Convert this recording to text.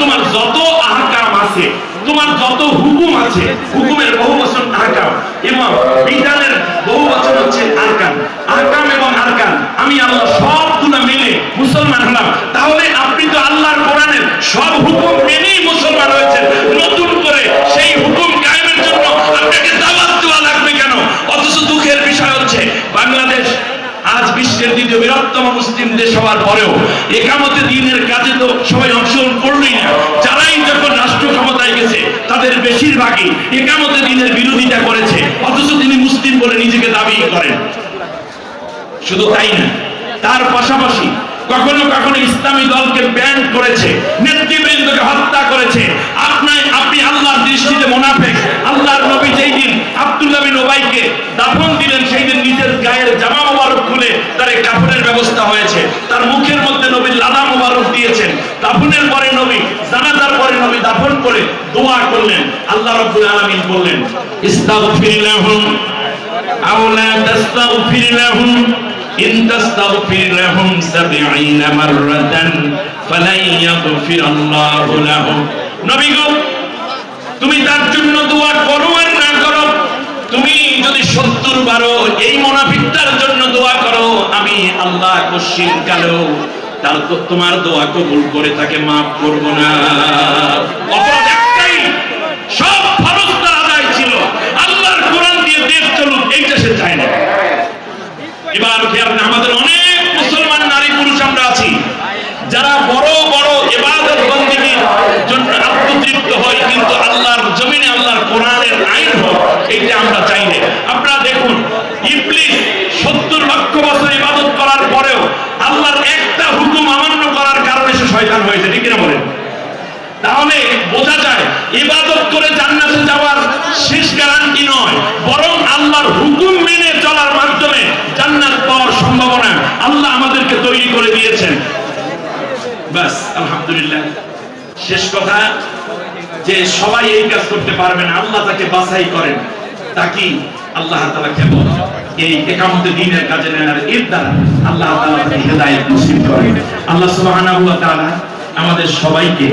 তোমার যত আহকাম আছে, তোমার যত হুকুম আছে, হুকুমের বহু বচন আহকাম। এবং বিধানের বহু বচন হচ্ছে আরকান আহকাম এবং আরকান আমি আল্লাহ সবগুলো মেনে মুসলমান হলাম। তাহলে আপনি তো আল্লাহর কোরআনের সব হুকুম মেনেই মুসলমান হয়েছেন। নতুন করে সেই হুকুম কায়েমের জন্য আপনাকে দাওয়াত দেওয়া লাগবে কেন? অথচ দুঃখের বিষয় হচ্ছে, বাংলাদেশ আজ বিশ্বের দ্বিতীয় বৃহত্তম মুসলিম দেশ হওয়ার পরেও একামতে তাদের বেশিরভাগই একামতে দিনের বিরোধিতা করেছে। অথচ তিনি মুসলিম বলে নিজেকে দাবি করেন। শুধু তাই না, তার পাশাপাশি কখনো কখনো ইসলামী দলকে ব্যান করেছে, নেতৃবৃন্দকে হত্যা করেছে। আপনার, আপনি আল্লাহর দৃষ্টিতে মোনাফেক। আল্লাহর নবী যেই দিন আব্দুল্লাহ বিন ওবাইকে দাফন দিলেন, সেই দিন নিজের গায়ের জামা মোবারক খুলে তার কাফনের ব্যবস্থা হয়েছে। তার মুখের মধ্যে নবী লাদা মোবারক দিয়েছেন। দাফনের পরে নবী, জানাজার পরে নবী দাফন দোয়া করলেন, আল্লাহ রব্বুল আলামিন বললেন, ইস্তাগফির লাহুম আও লা তাস্তাগফির লাহুম, ইন তাস্তাগফির লাহুম ফালাই ইয়াগফির আল্লাহু লাহুম। নবী গো, তুমি তার জন্য দোয়া করো আর না করো? তুমি যদি 70 বারো এই মুনাফিকটার জন্য দোয়া করো, আমি আল্লাহ কশিন কালো তার তোমার দোয়া কবুল করে তাকে মাফ করব না। অপরাধ এবার খেয়াল আমাদের অনেক মুসলমান নারী পুরুষ আমরা আছি। যারা বড় বড় ইবাদত বন্দেগীর জন্য আত্মতৃপ্ত হয়, কিন্তু আল্লাহর জমিনে, আল্লাহর কোরআনের আইন হোক এইটা আমরা চাই না। আপনারা দেখুন, ইবলিস সত্তর লক্ষ বছর ইবাদত করার পরেও আল্লাহর একটা হুকুম অমান্য করার কারণে সে শয়তান হয়েছে, ঠিক কিনা বলেন? তাহলে বোঝা যায়, ইবাদত করে জান্নাতে যাওয়ার শেষ গ্যারান্টি নয় বরং আল্লাহর হুকুম মেনে চলার মাধ্যমে জান্নাত পাওয়ার সম্ভাবনা আল্লাহ আমাদেরকে তৈরি করে দিয়েছেন ব্যাস, আলহামদুলিল্লাহ। শেষ কথা, যে সবাই এই কাজ করতে পারবে না, আল্লাহ তাকে বাছাই করেন। তাকি আল্লাহ তাআলা কেবল এই একান্ত দিনের কাজে নেওয়ার এর দ্বারা আল্লাহ তাআলা তাকে হেদায়েত করেন। আল্লাহ তাআলা আমাদের সবাইকে